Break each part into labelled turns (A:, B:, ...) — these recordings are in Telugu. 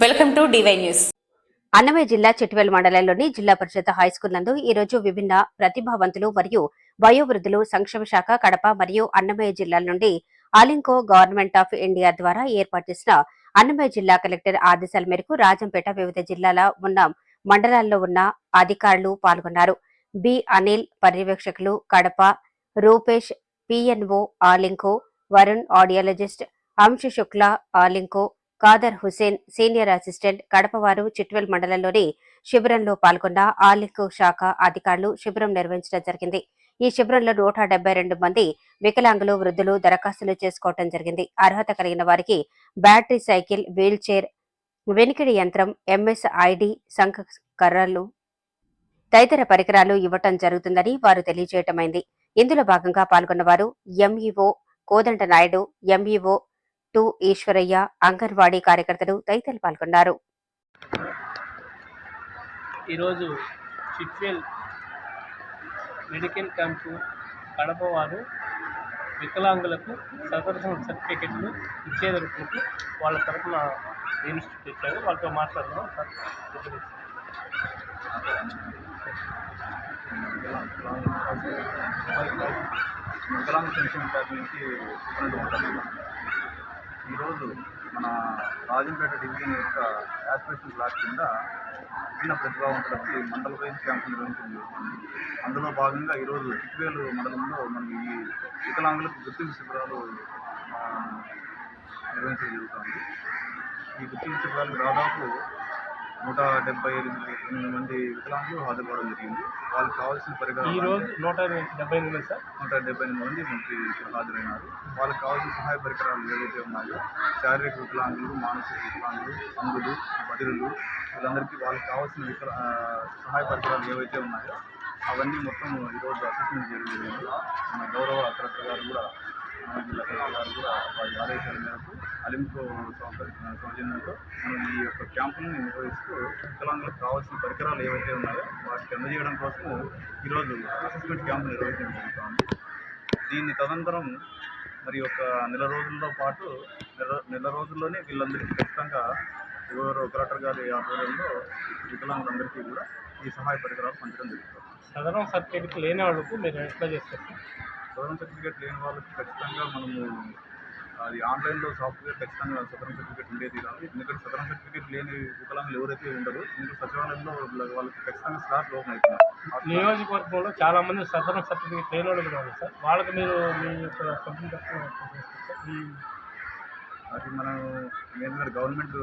A: Welcome to DY news.
B: Annamayya జిల్లా చిట్వేల్ మండలంలోని జిల్లా పరిషత్ హైస్కూల్ నందు ఈ రోజు విభిన్న ప్రతిభావంతులు మరియు వయోవృద్ధులు సంక్షేమ శాఖ కడప మరియు అన్నమయ్య జిల్లాల నుండి ఆలింకో గవర్నమెంట్ ఆఫ్ ఇండియా ద్వారా ఏర్పాటు చేసిన అన్నమయ్య జిల్లా కలెక్టర్ ఆదేశాల మేరకు రాజంపేట వివిధ జిల్లాల ఉన్న మండలాల్లో ఉన్న అధికారులు పాల్గొన్నారు. B. Anil పర్యవేక్షకులు Kadapa Rupesh PNO Alimco Varun audiologist Anshu Shukla Alimco Kadar Hussain senior assistant కడపవారు Chitvel మండలంలోని శిబిరంలో పాల్గొన్న ఆలిక్ శాఖ అధికారులు శిబిరం నిర్వహించడం జరిగింది. ఈ శిబిరంలో నూట డెబ్బై రెండు మంది వికలాంగులు వృద్ధులు దరఖాస్తులు చేసుకోవడం జరిగింది. అర్హత కలిగిన వారికి బ్యాటరీ సైకిల్ వీల్ చైర్ వెనికిడి యంత్రం ఎంఎస్ ఐడి సంఘ కర్రలు తదితర పరికరాలు ఇవ్వటం జరుగుతుందని వారు తెలియజేయటమైంది. ఇందులో భాగంగా పాల్గొన్న వారు MEO Kodanda Naidu MEO two Eshwaraiah anganwadi కార్యకర్తలు తదితరులు పాల్గొన్నారు
C: ఈరోజు చిట్వేల్ మెడికల్ క్యాంపు కడప వారు వికలాంగులకు సదర్శన సర్టిఫికెట్లు ఇచ్చేదనుకుంటూ వాళ్ళ తరఫున ఇన్స్టిట్యూట్ ఇచ్చారు వాళ్ళతో మాట్లాడుతున్నాం సార్.
D: వికలాంగ సంక్షేమ శాఖ నుంచి ఈరోజు మన రాజంపేట డివిజన్ యొక్క యాస్పిరేషన్ బ్లాక్ కింద విభిన్న ప్రతిభావంతులకి మండల వైద్య క్యాంపు నిర్వహించడం జరుగుతుంది. అందులో భాగంగా ఈరోజు చిట్వేలు మండలంలో మనం ఈ వికలాంగులకు గుర్తింపు శిబిరాలు నిర్వహించడం జరుగుతుంది. ఈ గుర్తింపు శిబిరాలకు దాదాపు నూట డెబ్బై ఎనిమిది మంది వికలాంగులు హాజరుపడడం జరిగింది. వాళ్ళకి కావాల్సిన పరికరాలు
C: ఈరోజు నూట డెబ్బై ఎనిమిది సార్?
D: నూట డెబ్బై ఎనిమిది మంది మనకి ఇక్కడ హాజరైనారు. వాళ్ళకి కావాల్సిన సహాయ పరికరాలు ఏవైతే ఉన్నాయో శారీరక వికలాంగులు మానసిక వికలాంగులు అంగులు బదిరులు వీళ్ళందరికీ వాళ్ళకి కావాల్సిన వికల సహాయ పరికరాలు ఏవైతే ఉన్నాయో అవన్నీ మొత్తం ఈరోజు అసెస్మెంట్ చేయడం జరిగింది. మన గౌరవ కలెక్టర్ గారు కూడా మన జిల్లా కలెక్టర్ గారు కూడా వారి ఆదేశాల మేరకు సౌకర్య సౌజన్యంతో మనం ఈ యొక్క క్యాంపులను నిర్వహిస్తూ వికలాంగులకు కావాల్సిన పరికరాలు ఏవైతే ఉన్నాయో వాటికి అందజేయడం కోసం ఈరోజు అసెస్మెంట్ క్యాంపు నిర్వహించడం జరుగుతుంది దీన్ని తదనంతరం మరి ఒక నెల రోజుల్లో పాటు నెల నెల రోజుల్లోనే వీళ్ళందరికీ ఖచ్చితంగా ఎవరు కలెక్టర్ గారి ఆధ్వర్యంలో వికలాంగులందరికీ కూడా ఈ సహాయ పరికరాలు పంచడం జరుగుతుంది
C: సదరం సర్టిఫికెట్ లేని వాళ్ళకు మీరు ఎట్లా చేస్తారు సార్?
D: సదరన్ సర్టిఫికేట్ లేని వాళ్ళకి ఖచ్చితంగా మనము అది ఆన్లైన్లో సాఫ్ట్వేర్ ఖచ్చితంగా సదరన్ సర్టిఫికేట్ ఉండే తీరాలి. ఎందుకంటే సదరన్ సర్టిఫికేట్ లేని వికలాంగులు ఎవరైతే ఉండరు ఎందుకంటే సచివాలయంలో వాళ్ళకి ఖచ్చితంగా స్లాట్ ఓపెన్ అవుతున్నారు
C: నియోజకవర్గంలో చాలా మంది సదరం సర్టిఫికేట్ లేని వాళ్ళు కూడా సార్. వాళ్ళకి మీరు మీ యొక్క కంపెనీ తరఫున ఎట్లా చేస్తారు సార్? ఈ
D: అది మనం ఏంటంటే గవర్నమెంట్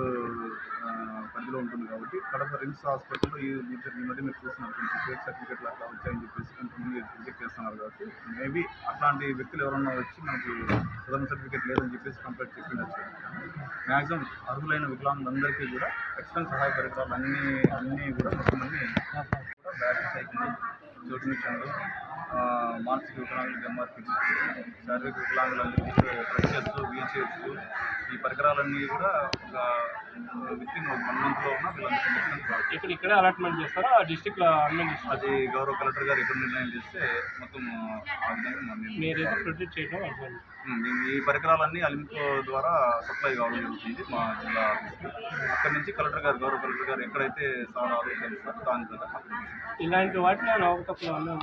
D: పరిధిలో ఉంటుంది కాబట్టి కడప రిమ్స్ హాస్పిటల్లో ఈ మధ్య ఈ మధ్య మీరు చూస్తున్నారు కొంచెం ఫేక్ సర్టిఫికేట్లు అట్లా వచ్చాయని చెప్పేసి కొంతమంది రిజెక్ట్ చేస్తున్నారు కాబట్టి మేబీ అట్లాంటి వ్యక్తులు ఎవరన్నా వచ్చి మనకి సదరణ సర్టిఫికేట్ లేదని చెప్పేసి కంప్లైంట్ చెప్పిండొచ్చు. మ్యాక్సిమం అర్హులైన వికలాంగులందరికీ కూడా ఖచ్చితంగా సహాయ పరికరాలు అన్నీ అన్నీ కూడా మొత్తం కూడా బ్యాటరీ సైకిల్ చోటు మిషన్లు మానసిక వికలాంగులకు ఎంఆర్పీ శారీరక వికలాంగులందరికీ క్రషెస్ వీల్ చైర్స్ ఈ పరికరాలన్నీ కూడా ఒక విత్ ఇన్ వన్ మంత్లో కావాలి.
C: ఇక్కడ ఇక్కడే అలాట్మెంట్ చేస్తారా? ఆ డిస్టిక్లో చేస్తారు
D: అది గౌరవ కలెక్టర్ గారు ఎక్కడ నిర్ణయం చేస్తే మొత్తం ఆ విధంగా మనం
C: మీరైతే ప్రొడ్యూస్ చేయడం
D: ఈ- పరికరాలన్నీ అలింకో ద్వారా సప్లై కావడం జరుగుతుంది మా జిల్లా అక్కడి నుంచి కలెక్టర్ గారు గౌరవ కలెక్టర్ గారు ఎక్కడైతే సార్ ఆదేశాలు ఇస్తారో దాని ద్వారా
C: ఇలాంటి వాటిని అవకతప్పులు?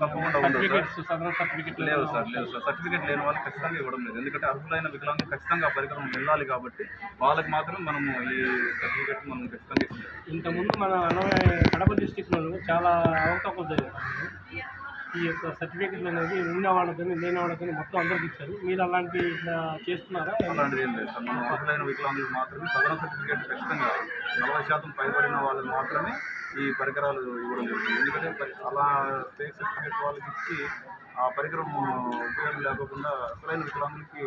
D: తప్పకుండా.
C: సర్టిఫికెట్స్ సదరన్ సర్టిఫికెట్
D: లేవు సార్ లేవు సార్. సర్టిఫికేట్ లేని వాళ్ళకి ఖచ్చితంగా ఇవ్వడం లేదు. ఎందుకంటే అర్హులైన వికలాంగులు ఖచ్చితంగా పరికరం వెళ్ళాలి కాబట్టి వాళ్ళకి మాత్రం మనము ఈ సర్టిఫికేట్ మనం ఇస్తాం
C: ఇంతకుముందు మన కడప డిస్టిక్లో చాలా అవకతవకలు జరిగాయి. ఈ యొక్క సర్టిఫికెట్లు అనేది ఉన్న వాళ్ళకని లేని వాళ్ళకని మొత్తం అందరికి ఇచ్చారు. మీరు అలాంటి ఇట్లా చేస్తున్నారా?
D: అలాంటిది ఏం లేదు సార్. మనం అర్హులైన వికలాంగులకు మాత్రమే సదరన్ సర్టిఫికేట్ ఖచ్చితంగా నలభై శాతం పైబడిన వాళ్ళకి మాత్రమే ఈ పరికరాలు ఇవ్వడం జరుగుతుంది. ఎందుకంటే అలా ఫేక్ సర్టిఫికేట్ వాళ్ళకి ఇచ్చి ఆ పరికరం ఉపయోగం లేకోకుండా అసలైన వికలాంగులకి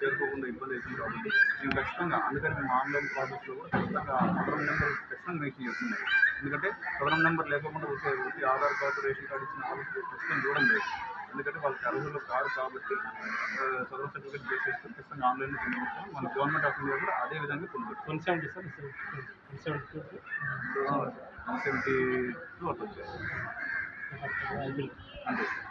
D: చేరుకోకుండా ఇబ్బంది అవుతుంది కాబట్టి మేము ఖచ్చితంగా అందుకని మేము ఆన్లైన్ ప్రాసెస్లో కూడా ఖచ్చితంగా సదరం నెంబర్ ఖచ్చితంగా మెన్షన్ చేస్తున్నాం. ఎందుకంటే సదరం నెంబర్ లేకుండా ఒకే ఒకటి ఆధార్ కార్డు రేషన్ కార్డు ఇచ్చిన వాళ్ళకి ఖచ్చితంగా ఇవ్వడం లేదు. ఎందుకంటే వాళ్ళకి అర్హులు కాదు కాబట్టి సదరం సర్టిఫికేట్ బేస్ చేసుకుని ఖచ్చితంగా ఆన్లైన్లో పొందవచ్చు మన గవర్నమెంట్ ఆఫ్ ఇండియా కూడా అదే విధంగా పొందవచ్చు
C: one seventy sir one seventy
D: one seventy two అట్లా వచ్చేసి అంతే సార్.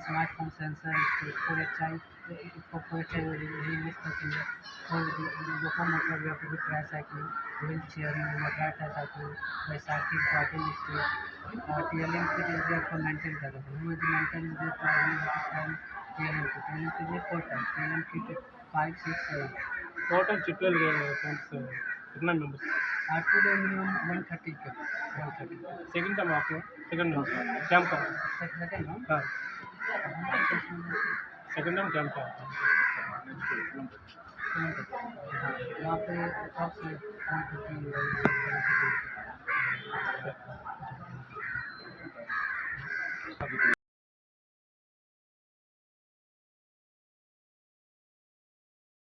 A: स्मार्टफ़ोन सेंसर फोर इसको tricycle wheelchair motor tricycle बैसाखी बॉटल और टी एल एम के आपको मेंटेन कर रहे हैं maintain T L M T L M के four time T L M की फाइव सिक्स टोटल कितना मेंबर्स मिनिमम वन थर्टी के
C: one thirty second second number
A: second हाँ minimum 130 kit. 130. Second
C: time
A: of second camp Second,